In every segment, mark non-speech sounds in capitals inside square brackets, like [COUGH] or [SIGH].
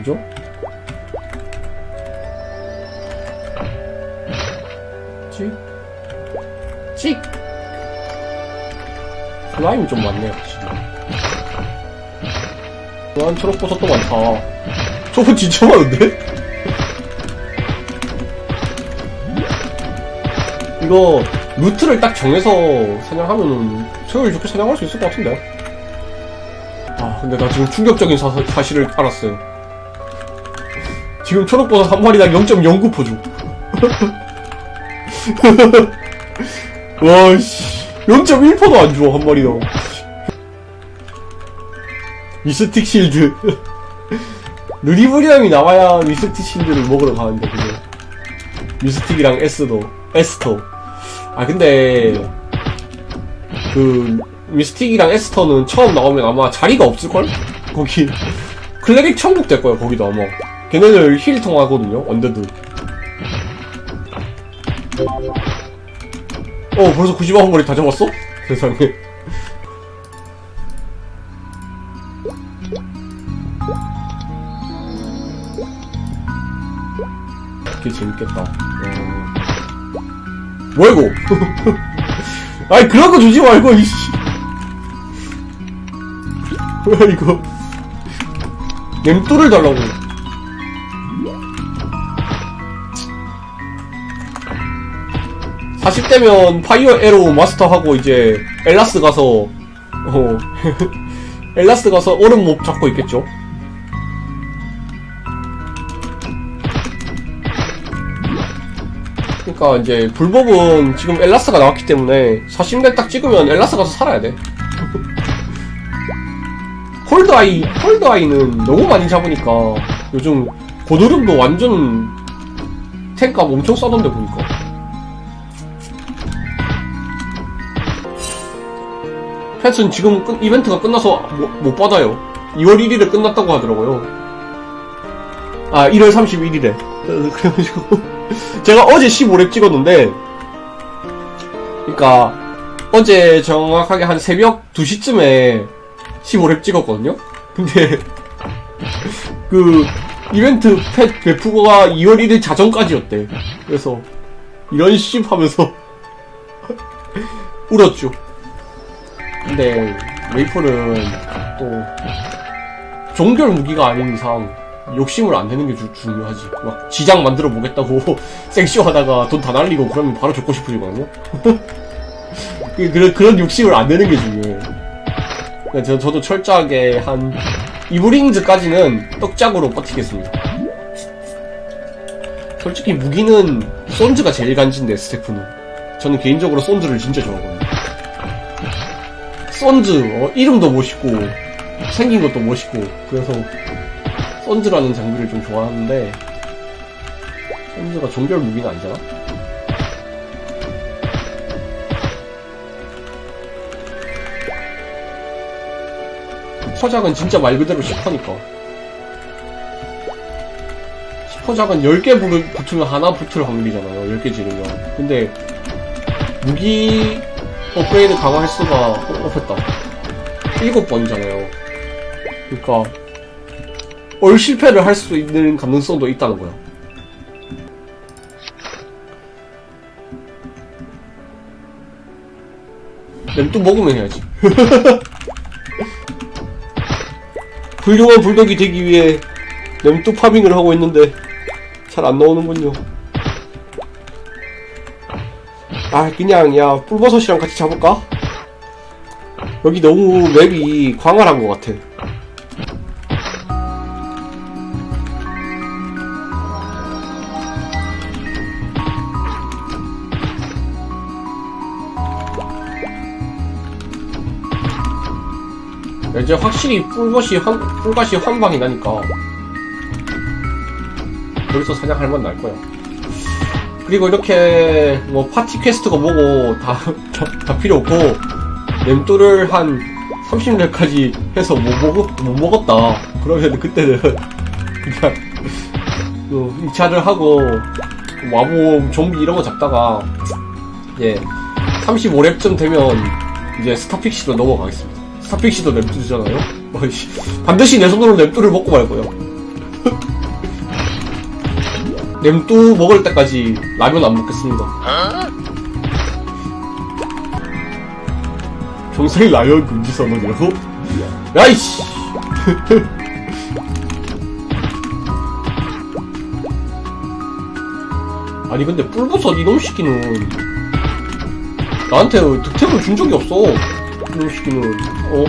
그죠? 찍. 찍! 슬라임이 좀 많네요, 확실히. 무한 초록버섯도 많다. 저거 진짜 많은데? 이거, 루트를 딱 정해서 사냥하면은, 효율 좋게 사냥할 수 있을 것 같은데? 아, 근데 나 지금 충격적인 사, 사실을 알았어요. 지금 초록버섯 한 마리당 0.09% 줘. [LAUGHS] 와, 씨. 0.1%도 안 줘, 한 마리당. 미스틱 실드. [LAUGHS] 누리부리함이 나와야 미스틱 실드를 먹으러 가는데, 그죠? 미스틱이랑 에스도, 에스터. 아, 근데, 그, 미스틱이랑 에스터는 처음 나오면 아마 자리가 없을걸? 거기. 클레릭 천국 될 거야, 거기도 아마. 걔네들 힐 통하거든요, 언데드. 어, 벌써 90만 거리 다 잡았어? [LAUGHS] 세상에. 되게 재밌겠다. 어... 뭐야, 이거? [LAUGHS] 아니, 그런 거 주지 말고, 이씨. 뭐야, 이거. 램또를 달라고. 사십 대면 파이어 에로 마스터하고 이제 엘라스 가서 어 [LAUGHS] 엘라스 가서 얼음 몹 잡고 있겠죠. 그러니까 이제 불법은 지금 엘라스가 나왔기 때문에 40대 딱 찍으면 엘라스 가서 살아야 돼. [LAUGHS] 홀드 아이 홀드 아이는 너무 많이 잡으니까 요즘 고드름도 완전 탱값 엄청 싸던데 보니까. 펫은 지금 끝- 이벤트가 끝나서 못, 못 받아요. 2월 1일에 끝났다고 하더라고요. 아, 1월 31일에. [LAUGHS] 그래가지고. 제가 어제 15렙 찍었는데, 그니까, 어제 정확하게 한 새벽 2시쯤에 15렙 찍었거든요? 근데, [LAUGHS] 그, 이벤트 펫 배프가 2월 1일 자정까지였대. 그래서, 이런 씹 하면서, [LAUGHS] 울었죠. 근데 메이플은 또 종결 무기가 아닌 이상 욕심을 안 내는 게 주- 중요하지. 막 지장 만들어 보겠다고 [LAUGHS] 섹시하다가 돈 다 날리고 그러면 바로 죽고 싶어지거든요. [LAUGHS] 그- 그런 그런 욕심을 안 내는 게 중요해. 그러니까 저 저도 철저하게 한 이브링즈까지는 떡짝으로 버티겠습니다. 솔직히 무기는 손즈가 제일 간지인데 스태프는 저는 개인적으로 손즈를 진짜 좋아하거든요. 썬즈 어, 이름도 멋있고 생긴 것도 멋있고 그래서 썬즈라는 장비를 좀 좋아하는데 썬즈가 종결 무기는 아니잖아? 슈퍼작은 진짜 말 그대로 슈퍼니까. 슈퍼작은 10개 부- 붙으면 하나 붙을 확률이잖아요. 10개 지르면. 근데 무기 업그레이드 강화 횟수가 어, 업했다. 7번이잖아요. 그니까, 얼 실패를 할 수 있는 가능성도 있다는 거야. 램또 먹으면 해야지. [LAUGHS] 훌륭한 불독이 되기 위해 램또 파밍을 하고 있는데 잘 안 나오는군요. 아 그냥 야 뿔버섯이랑 같이 잡을까? 여기 너무 맵이 광활한 것 같아 이제 확실히 뿔벗이 한, 뿔밭이 한 방이 나니까 여기서 사냥할 맛 날 거야 그리고 이렇게 뭐 파티 퀘스트가 뭐고 다, [LAUGHS] 다, 다 필요 없고 램또를 한 30렙까지 해서 못, 먹, 못 먹었다. 그러면 그때는 [LAUGHS] 그냥 그 2차를 하고 와보 좀비 이런 거 잡다가 이제 35렙쯤 되면 이제 스타픽시로 넘어가겠습니다. 스타픽시도 램뚜잖아요? [LAUGHS] 반드시 내 손으로 램뚜를 먹고 말 거예요 냄뚜 먹을 때까지 라면 안 먹겠습니다. 평생 라면 금지 선언이라고? 야이씨! [LAUGHS] 아니 근데 뿔버섯 이놈 시키는 나한테 득템을 준 적이 없어. 이놈 시키는 어?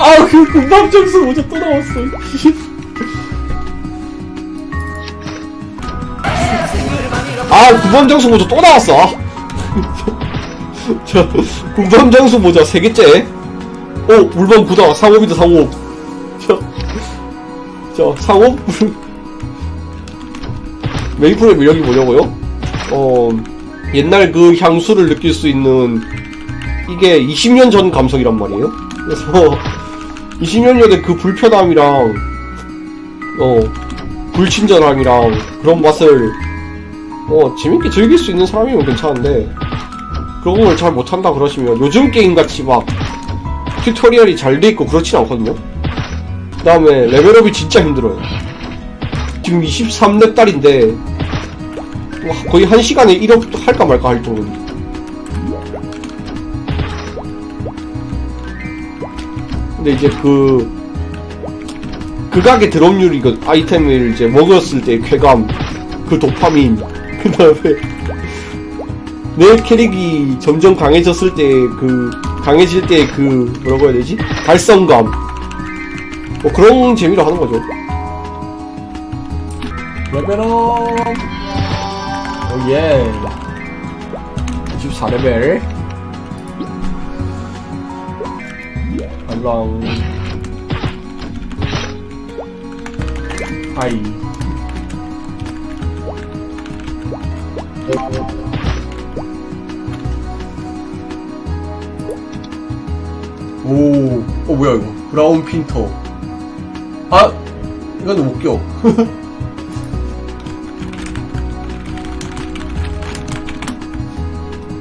아, 그 금방정수 모자 또 나왔어. 아, 금방정수 모자 또 나왔어. 아. 저, 금방정수 모자 세 개째. 오, 물방 구다. 상업이다, 상업. 저, 저, 상업? 메이플의 매력이 뭐냐고요? 어, 옛날 그 향수를 느낄 수 있는 이게 20년 전 감성이란 말이에요. 그래서 [LAUGHS] 20년 전에 그 불편함이랑 어 불친절함이랑 그런 맛을 어 재밌게 즐길 수 있는 사람이면 괜찮은데 그런 걸 잘 못한다 그러시면 요즘 게임 같이 막 튜토리얼이 잘 돼 있고 그렇진 않거든요. 그 다음에 레벨업이 진짜 힘들어요. 지금 23렙 달인데 와, 거의 한 시간에 1업 할까 말까 할 정도로 근데 이제 그 극악의 드롭률 이거 아이템을 이제 먹었을 때 쾌감 그 도파민 그 다음에 내 캐릭이 점점 강해졌을 때 그 강해질 때 그 뭐라고 해야 되지? 달성감. 뭐 그런 재미로 하는 거죠. 레벨업! 오예. 24레벨. 알랑 하이 오, 어 뭐야 이거 브라운 핀터 아 이건 못 껴.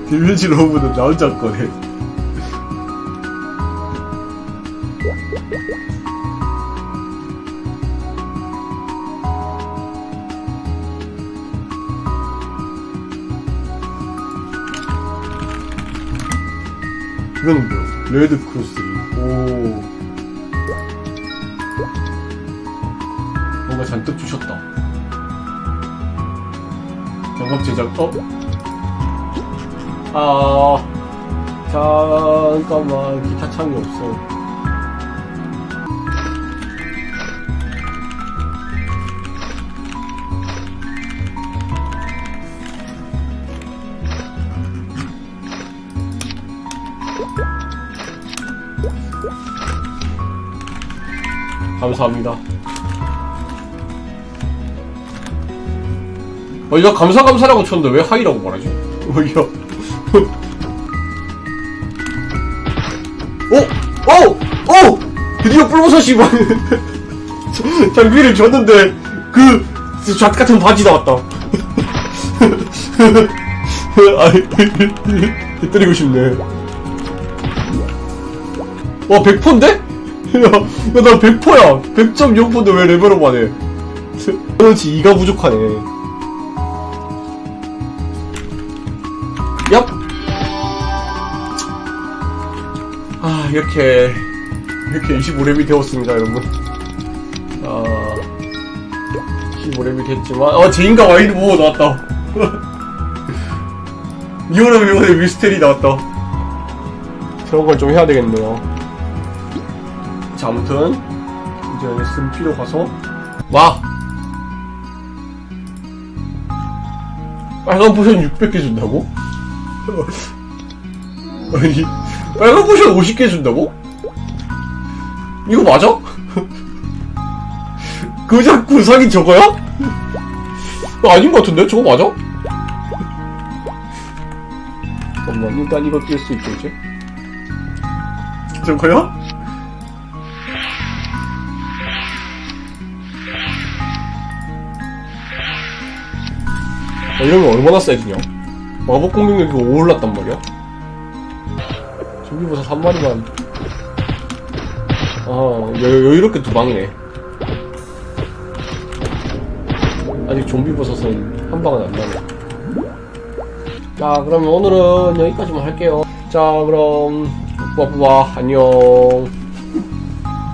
딜뮤지 로브는 나 혼자 거네. 이건 뭐야? 레드 크로스. 오. 뭔가 잔뜩 주셨다. 장갑 제작, 어? 아. 잠깐만. 기타 창이 없어. 감사합니다. 어, 이거 감사 감사라고 쳤는데 왜 하이라고 말하지? [LAUGHS] 어, 이거. 오! 오! 오! 드디어 뿔버섯이 막 [LAUGHS] 장비를 줬는데 그 잣 같은 바지 나왔다. [LAUGHS] 아이, 때리고 싶네. 와, 100%인데? 야, 야, 나 100%야. 100.0%인데 왜 레벨업 안 해? 그렇지, 2가 부족하네. 얍! 아, 이렇게, 이렇게 25렙이 되었습니다, 여러분. 아, 25렙이 됐지만, 어, 제인가 와인드 보고 나왔다. [LAUGHS] 이호라 명언의 미스테리 나왔다. 저런 걸 좀 해야 되겠네요. 자, 아무튼 이제 승피로 가서 와 빨간 포션 600개 준다고? [LAUGHS] 아니 빨간 포션 50개 준다고? 이거 맞아? [LAUGHS] 그 자꾸 사긴 저거야? 어, 아닌 것 같은데? 저거 맞아? 잠깐만 일단 이거 낄 수 있겠지? 저거야? 야, 이러면 얼마나 세지냐? 마법 공격력이 5 올랐단 말이야? 좀비보다 3마리만 어, 여, 여유롭게 두 방이네. 아직 좀비 버섯은 한 방은 안 나네. 자, 그러면 오늘은 여기까지만 할게요. 자, 그럼, 뿌바뿌바, 안녕.